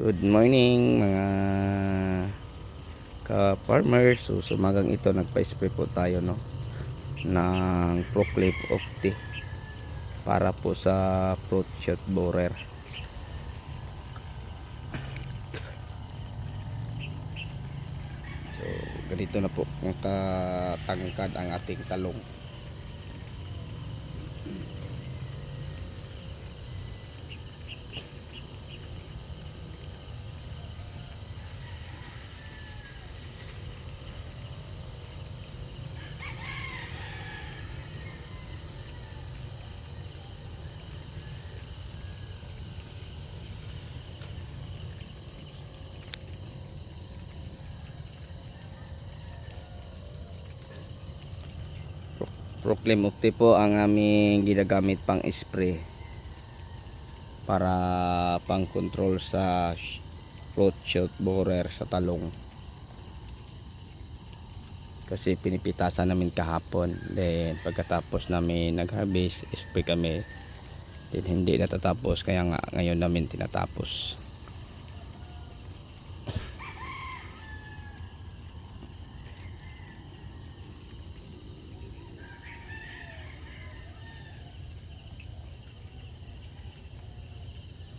Good morning mga ka-farmers. So sa umagang ito nagpa-spray po tayo no ng Proclip Opti para po sa fruit shot borer. So ganito na po ang katangkad ang ating talong. Proclaim Opti po ang aming ginagamit pang spray para pang control sa fruit shot borer sa talong. Kasi pinipitasan namin kahapon. Then pagkatapos namin nag harvest spray kami. Then hindi natatapos. Kaya nga ngayon namin tinatapos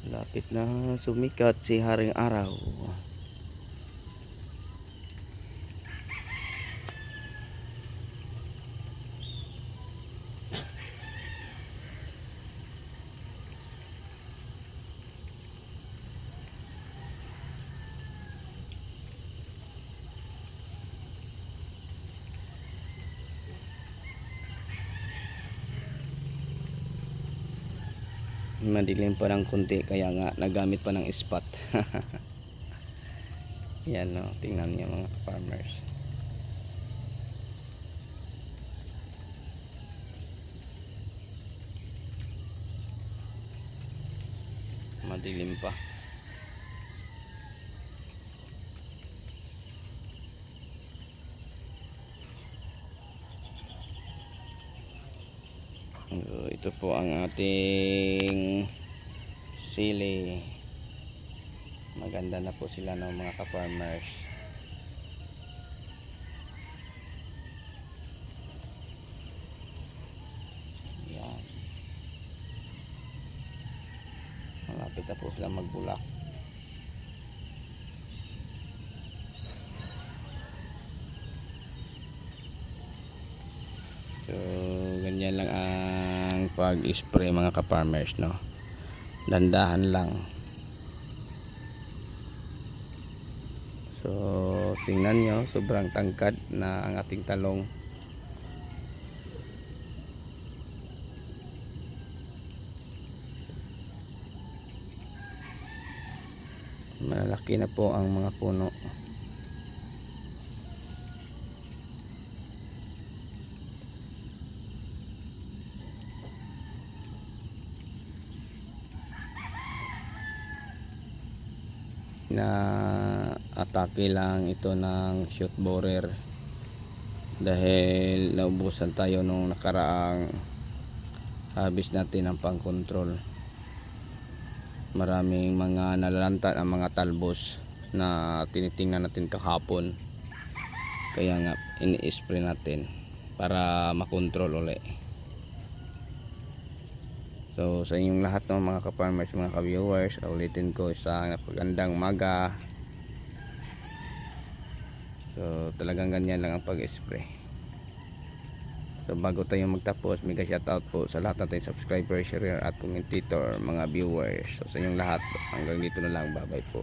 Lapit na sumikat si Haring Araw. Madilim pa ng kunti kaya nga nagamit pa ng spot. Yan no, tingnan niyo mga farmers. Madilim pa. So, ito po ang ating sili. Maganda na po sila ng mga ka-farmers. Yan. Malapit na po sila magbulak. So, pag-spray mga ka-farmers, no? Dandahan lang. So, tingnan nyo, sobrang tangkad na ang ating talong. Malalaki na po ang mga puno. Na atake lang ito ng shoot borer. Dahil naubusan tayo nung nakaraang habis natin ang pang control maraming mga nalalanta ang mga talbos na tinitingnan natin kahapon. Kaya nga ini-spray natin para makontrol uli So sa inyong lahat ng mga ka-farmers, mga ka-viewers, ulitin ko sa napagandang maga. So talagang ganyan lang ang pag-spray. So bago tayo magtapos, mega shoutout po sa lahat natin subscribers, share at commentator, mga viewers. So sa inyong lahat, hanggang dito na lang. Bye bye po.